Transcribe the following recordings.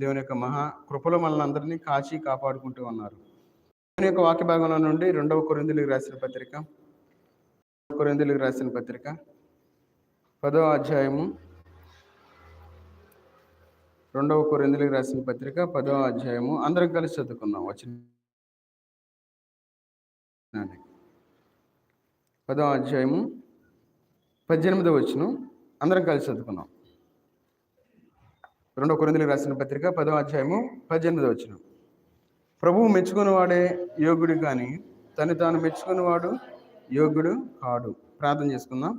దేవుని యొక్క మహా కృపలో మనల్ని అందరినీ కాచి కాపాడుకుంటూ ఉన్నారు. దేవుని యొక్క వాక్య భాగంలో నుండి రెండవ కొరిందులకు రాసిన పత్రిక కొరిందులకు రాసిన పత్రిక పదవ అధ్యాయము రెండవ కొరిందులకు రాసిన పత్రిక పదవ అధ్యాయము. అందరం కలిసి చదువుకుందాం. వచ్చిన పదవ అధ్యాయము పద్దెనిమిదవ వచ్చిన అందరం కలిసి చదువుకుందాం. రెండో కొరిందులకు రాసిన పత్రిక పదో అధ్యాయము పద్దెనిమిది వచ్చిన ప్రభువు మెచ్చుకునేవాడే యోగుడు కానీ తను తాను మెచ్చుకునేవాడు యోగ్యుడు కాడు. ప్రార్థన చేసుకుందాం.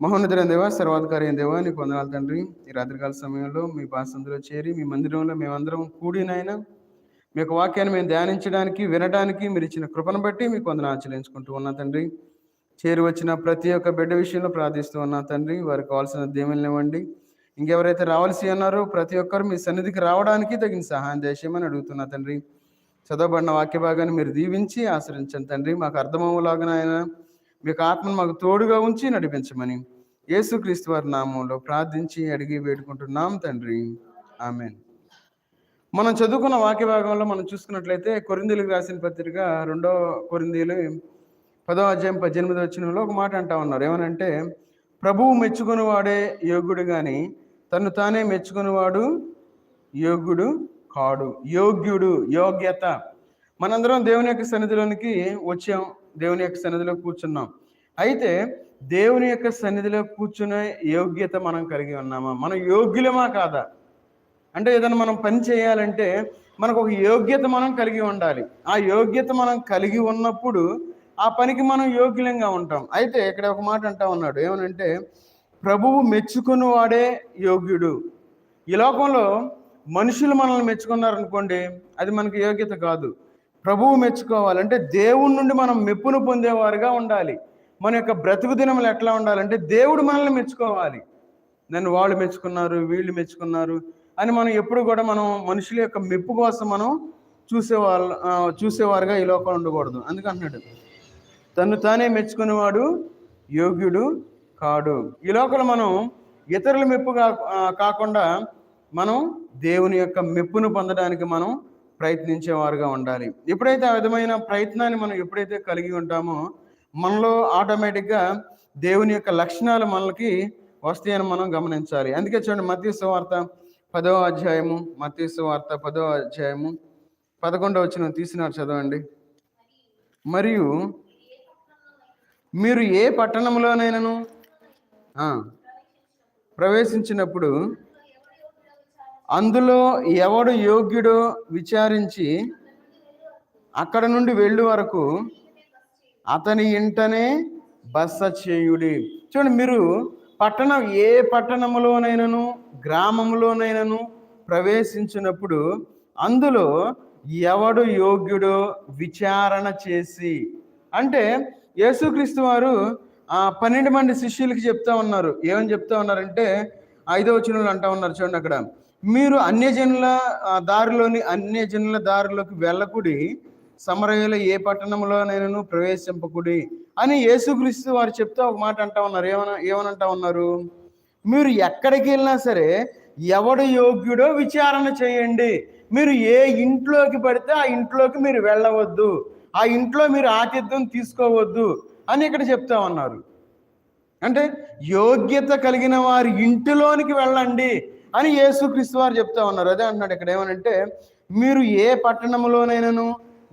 మహోన్నతులైన దేవా సర్వాధికారి అయిన దేవా నీకు వందనాలు తండ్రి. ఈ రాత్రికాల సమయంలో మీ పాసందులో చేరి మీ మందిరంలో మేమందరం కూడినైనా మీ యొక్క వాక్యాన్ని మేము ధ్యానించడానికి వినడానికి మీరు ఇచ్చిన కృపను బట్టి మీకు వందన ఆచరించుకుంటూ ఉన్నా తండ్రి. చేరి వచ్చిన ప్రతి ఒక్క బిడ్డ విషయంలో ప్రార్థిస్తూ ఉన్నా తండ్రి. వారికి కావాల్సిన దీవెనలు ఇవ్వండి. ఇంకెవరైతే రావాల్సి ఉన్నారో ప్రతి ఒక్కరు మీ సన్నిధికి రావడానికి తగిన సహాయం చేసేయమని అడుగుతున్నా తండ్రి. చదవబడిన వాక్య భాగాన్ని మీరు దీవించి ఆశ్రయించండి తండ్రి. మాకు అర్థమవులాగా ఆయన మీకు ఆత్మను మాకు తోడుగా ఉంచి నడిపించమని యేసుక్రీస్తు వారి నామంలో ప్రార్థించి అడిగి వేడుకుంటున్నాం తండ్రి. ఆమెన్. మనం చదువుకున్న వాక్య భాగంలో మనం చూసుకున్నట్లయితే కొరిందీలకు రాసిన పత్రిక రెండో కొరిందీలు పదో అధ్యాయం పద్దెనిమిది వచ్చినలో ఒక మాట అంటా ఉన్నారు. ఏమనంటే ప్రభువు మెచ్చుకునేవాడే యోగుడు కానీ తను తానే మెచ్చుకునేవాడు యోగ్యుడు కాడు. యోగ్యుడు యోగ్యత. మనందరం దేవుని యొక్క సన్నిధిలోనికి వచ్చాం దేవుని యొక్క సన్నిధిలో కూర్చున్నాం. అయితే దేవుని యొక్క సన్నిధిలో కూర్చునే యోగ్యత మనం కలిగి ఉన్నామా? మనం యోగ్యులమా కాదా? అంటే ఏదైనా మనం పని చేయాలంటే మనకు ఒక యోగ్యత మనం కలిగి ఉండాలి. ఆ యోగ్యత మనం కలిగి ఉన్నప్పుడు ఆ పనికి మనం యోగ్యులంగా ఉంటాం. అయితే ఇక్కడ ఒక మాట అంటా ఉన్నాడు. ఏమనంటే ప్రభువు మెచ్చుకుని వాడే యోగ్యుడు. ఈ లోకంలో మనుషులు మనల్ని మెచ్చుకున్నారనుకోండి అది మనకి యోగ్యత కాదు. ప్రభువు మెచ్చుకోవాలంటే దేవుడి నుండి మనం మెప్పును పొందేవారుగా ఉండాలి. మన యొక్క బ్రతుకు దినములు ఎట్లా ఉండాలంటే దేవుడు మనల్ని మెచ్చుకోవాలి. నన్ను వాళ్ళు మెచ్చుకున్నారు వీళ్ళు మెచ్చుకున్నారు అని మనం ఎప్పుడు కూడా మనం మనుషుల యొక్క మెప్పు కోసం మనం చూసేవాళ్ళ చూసేవారుగా ఈ లోకంలో ఉండకూడదు. అందుకంటున్నాడు తను తానే మెచ్చుకునేవాడు యోగ్యుడు కాడు. ఈ లోపల మనం ఇతరుల మెప్పు కాకుండా మనం దేవుని యొక్క మెప్పును పొందడానికి మనం ప్రయత్నించేవారుగా ఉండాలి. ఎప్పుడైతే ఆ విధమైన ప్రయత్నాన్ని మనం ఎప్పుడైతే కలిగి ఉంటామో మనలో ఆటోమేటిక్గా దేవుని యొక్క లక్షణాలు మనకి వస్తాయని మనం గమనించాలి. అందుకే చూడండి మత్స్య సువార్త పదో అధ్యాయము మత్స్య సువార్త పదో అధ్యాయము పదకొండవ వచ్చిన తీసినారు చదవండి. మరియు మీరు ఏ పట్టణంలోనైనాను ప్రవేశించినప్పుడు అందులో ఎవడు యోగ్యుడో విచారించి అక్కడ నుండి వెళ్ళు వరకు అతని ఇంటనే బస చేయుడి. చూడండి మీరు పట్టణం ఏ పట్టణంలోనైనాను గ్రామంలోనైనాను ప్రవేశించినప్పుడు అందులో ఎవడు యోగ్యుడో విచారణ చేసి అంటే యేసుక్రీస్తు వారు ఆ పన్నెండు మంది శిష్యులకి చెప్తా ఉన్నారు. ఏమని చెప్తా ఉన్నారంటే ఐదో వచనంలో అంటా ఉన్నారు చూడండి అక్కడ. మీరు అన్యజనుల దారిలోని అన్యజనుల దారిలోకి వెళ్ళకుడి సమరయుల ఏ పట్టణంలోనైనా ప్రవేశింపకుడి అని యేసుక్రీస్తు వారు చెప్తే ఒక మాట అంటా ఉన్నారు. ఏమన ఏమనంటా ఉన్నారు? మీరు ఎక్కడికి వెళ్ళినా సరే ఎవడు యోగ్యుడో విచారణ చేయండి. మీరు ఏ ఇంట్లోకి పడితే ఆ ఇంట్లోకి మీరు వెళ్ళవద్దు. ఆ ఇంట్లో మీరు ఆతిథ్యం తీసుకోవద్దు. అని ఇక్కడ చెప్తా ఉన్నారు. అంటే యోగ్యత కలిగిన వారి ఇంటిలోనికి వెళ్ళండి అని యేసుక్రీస్తు వారు చెప్తా ఉన్నారు. అదే అంటున్నాడు ఇక్కడ ఏమనంటే మీరు ఏ పట్టణంలోనైనాను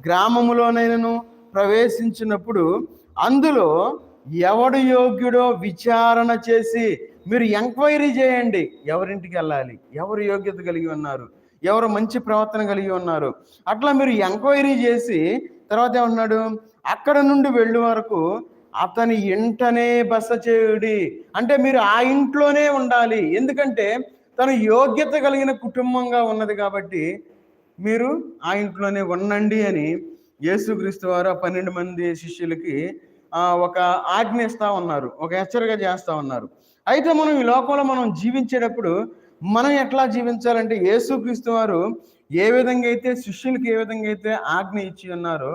గ్రామములోనైనాను ప్రవేశించినప్పుడు అందులో ఎవడు యోగ్యుడో విచారణ చేసి మీరు ఎంక్వైరీ చేయండి. ఎవరింటికి వెళ్ళాలి? ఎవరు యోగ్యత కలిగి ఉన్నారు? ఎవరు మంచి ప్రవర్తన కలిగి ఉన్నారు. అట్లా మీరు ఎంక్వైరీ చేసి తర్వాత ఏమంటున్నాడు? అక్కడ నుండి వెళ్ళే వరకు అతని ఇంటనే బస చేయుడి అంటే మీరు ఆ ఇంట్లోనే ఉండాలి. ఎందుకంటే తను యోగ్యత కలిగిన కుటుంబంగా ఉన్నది కాబట్టి మీరు ఆ ఇంట్లోనే ఉండండి అని యేసుక్రీస్తు వారు ఆ పన్నెండు మంది శిష్యులకి ఒక ఆజ్ఞ ఇస్తూ ఉన్నారు. ఒక హెచ్చరిక చేస్తా ఉన్నారు. అయితే మనం ఈ లోకంలో మనం జీవించేటప్పుడు మనం ఎట్లా జీవించాలంటే యేసుక్రీస్తు వారు ఏ విధంగా అయితే శిష్యులకి ఏ విధంగా అయితే ఆజ్ఞ ఇచ్చి ఉన్నారో